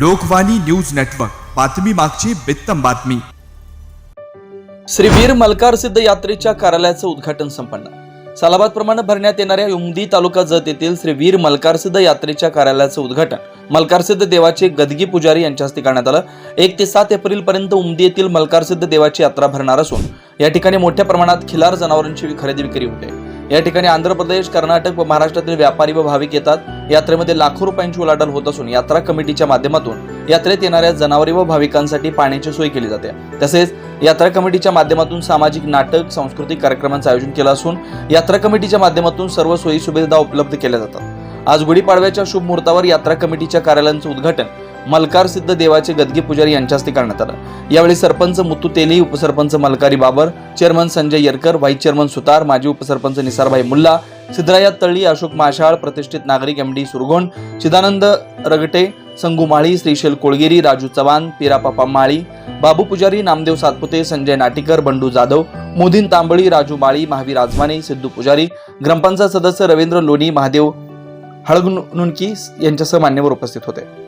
Lokvani news network. बातमी मागची बित्तम बातमी. श्री वीर मलकार सिद्ध यात्रेच्या कार्यालयाचं उद्घाटन संपन्न. सालाबाद प्रमाणे भरण्यात येणाऱ्या उमदी तालुका जत येथील श्री वीर मलकार सिद्ध यात्रेच्या कार्यालयाचं उद्घाटन. मलकार सिद्ध देवाचे गदगी पुजारी यांच्या हस्ते करण्यात आलं. एक ते सात एप्रिल पर्यंत उमदी येथील मलकार सिद्ध देवाची यात्रा भरणार असून या ठिकाणी मोठ्या प्रमाणात खिलार जनावरांची खरेदी विक्री होते. या ठिकाणी आंध्र प्रदेश कर्नाटक व महाराष्ट्रातील व्यापारी व भाविक येतात. यात्रेमध्ये लाखो रुपयांची उलाढाल होत असून यात्रा कमिटीच्या माध्यमातून यात्रेत येणाऱ्या जनावरे व भाविकांसाठी पाण्याची सोय केली जाते. तसेच यात्रा कमिटीच्या माध्यमातून सामाजिक नाटक सांस्कृतिक कार्यक्रमांचं आयोजन केलं असून यात्रा कमिटीच्या माध्यमातून सर्व सोयी सुविधा उपलब्ध केल्या जातात. आज गुढीपाडव्याच्या शुभ मुहूर्तावर यात्रा कमिटीच्या कार्यालयांचं उद्घाटन मलकार सिद्ध देवाचे गदगी पुजारी यांच्या हस्ते करण्यात आलं यावेळी सरपंच मुत्तू तेली उपसरपंच Malkari Babar chairman Sanjay Yerkar vice chairman Sutar माजी उपसरपंच निसारभाई मुल्ला सिद्धराया तळी अशोक माशाळ प्रतिष्ठित नागरिक एम डी सुरगोंड चिदानंद रगटे संगू माळी श्रीशैल कोळगिरी राजू चव्हाण पिरापापा माळी बाबू पुजारी नामदेव सातपुते संजय नाटीकर बंडू जाधव मोदीन तांबळी राजू माळी महावीर आजमाने सिद्धू पुजारी ग्रामपंचायत सदस्य रवींद्र लोणी महादेव हळगुनकी यांच्यासह मान्यवर उपस्थित होते.